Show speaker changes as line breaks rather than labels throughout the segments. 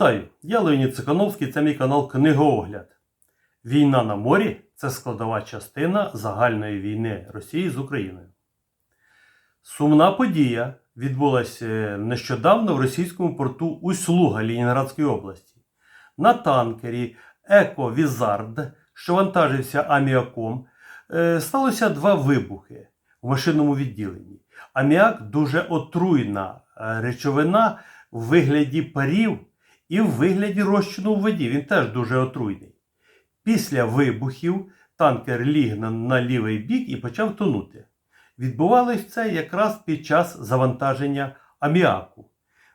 Вітаю! Я Леонід Цикановський, це мій канал Книгоогляд. Війна на морі це складова частина загальної війни Росії з Україною. Сумна подія відбулася нещодавно в російському порту Усть-Луга Лінінградської області. На танкері Еко Візард, що вантажився аміаком, е, сталося два вибухи в машинному відділенні. Аміак дуже отруйна е, речовина в вигляді парів і в вигляді розчину в воді. Він теж дуже отруйний. Після вибухів танкер ліг на, на лівий бік і почав тонути. Відбувалось це якраз під час завантаження аміаку.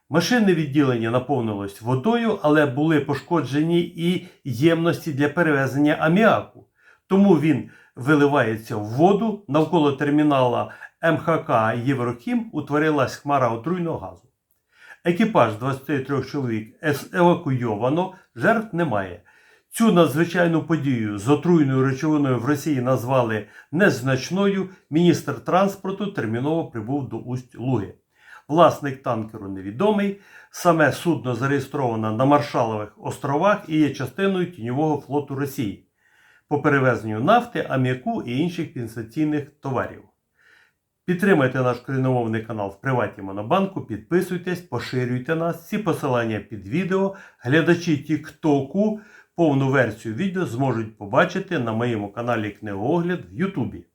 Машинне відділення наповнилось водою, але були пошкоджені і ємності для перевезення аміаку. Тому він виливається в воду. Навколо термінала МХК Єврохім утворилась хмара отруйного газу. Екіпаж 23 чоловік евакуйовано, жертв немає. Цю надзвичайну подію з отруйною речовиною в Росії назвали незначною. Міністр транспорту терміново прибув до Усть-Луги. Власник танкеру невідомий. Саме судно зареєстровано на Маршалових островах і є частиною тіньового флоту Росії по перевезенню нафти, аміаку і інших пенсаційних товарів. Підтримайте наш коріномовний канал в приваті Монобанку, підписуйтесь, поширюйте нас. Всі посилання під відео. Глядачі Тіктоку повну версію відео зможуть побачити на моєму каналі Книгоогляд в Ютубі.